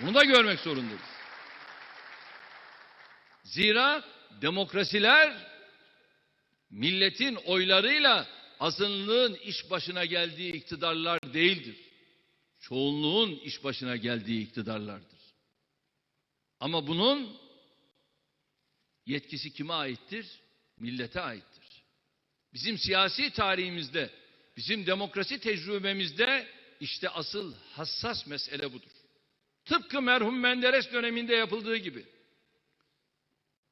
Bunu da görmek zorundayız. Zira demokrasiler milletin oylarıyla azınlığın iş başına geldiği iktidarlar değildir. Çoğunluğun iş başına geldiği iktidarlardır. Ama bunun yetkisi kime aittir? Millete aittir. Bizim siyasi tarihimizde, bizim demokrasi tecrübemizde işte asıl hassas mesele budur. Tıpkı merhum Menderes döneminde yapıldığı gibi.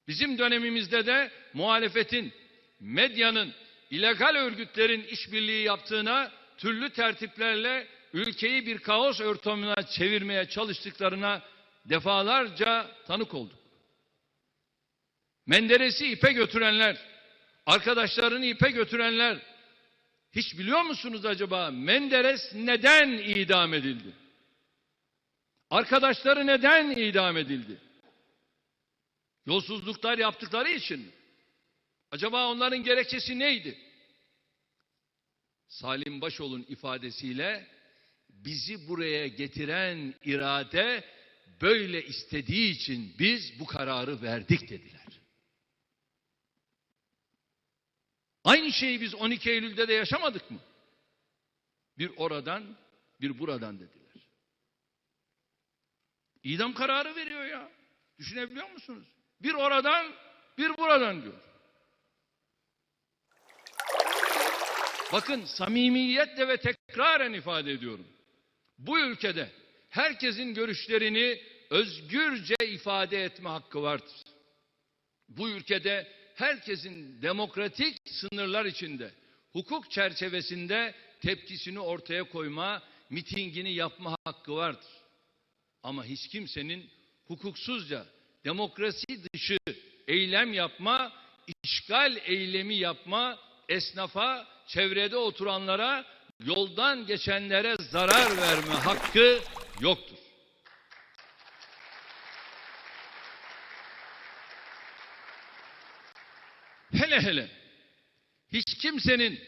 Bizim dönemimizde de muhalefetin, medyanın, illegal örgütlerin işbirliği yaptığına, türlü tertiplerle ülkeyi bir kaos ortamına çevirmeye çalıştıklarına defalarca tanık olduk. Menderes'i ipe götürenler, arkadaşlarını ipe götürenler, hiç biliyor musunuz acaba Menderes neden idam edildi? Arkadaşları neden idam edildi? Yolsuzluklar yaptıkları için mi? Acaba onların gerekçesi neydi? Salim Başol'un ifadesiyle bizi buraya getiren irade böyle istediği için biz bu kararı verdik dediler. Aynı şeyi biz 12 Eylül'de de yaşamadık mı? Bir oradan, bir buradan dediler. İdam kararı veriyor ya. Düşünebiliyor musunuz? Bir oradan, bir buradan diyor. Bakın samimiyetle ve tekraren ifade ediyorum. Bu ülkede herkesin görüşlerini özgürce ifade etme hakkı vardır. Bu ülkede herkesin demokratik sınırlar içinde, hukuk çerçevesinde tepkisini ortaya koyma, mitingini yapma hakkı vardır. Ama hiç kimsenin hukuksuzca demokrasi dışı eylem yapma, işgal eylemi yapma, esnafa, çevrede oturanlara, yoldan geçenlere zarar verme hakkı yoktur. Hele hele hiç kimsenin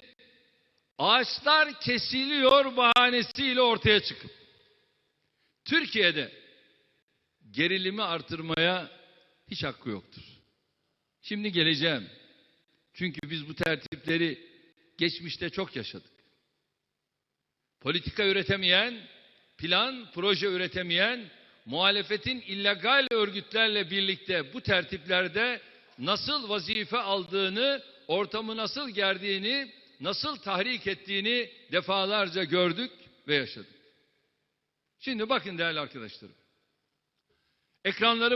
ağaçlar kesiliyor bahanesiyle ortaya çıkıp Türkiye'de gerilimi artırmaya hiç hakkı yoktur. Şimdi geleceğim. Çünkü biz bu tertipleri geçmişte çok yaşadık. Politika üretemeyen, plan, proje üretemeyen, muhalefetin illegal örgütlerle birlikte bu tertiplerde nasıl vazife aldığını, ortamı nasıl gerdiğini, nasıl tahrik ettiğini defalarca gördük ve yaşadık. Şimdi bakın değerli arkadaşlarım. Ekranları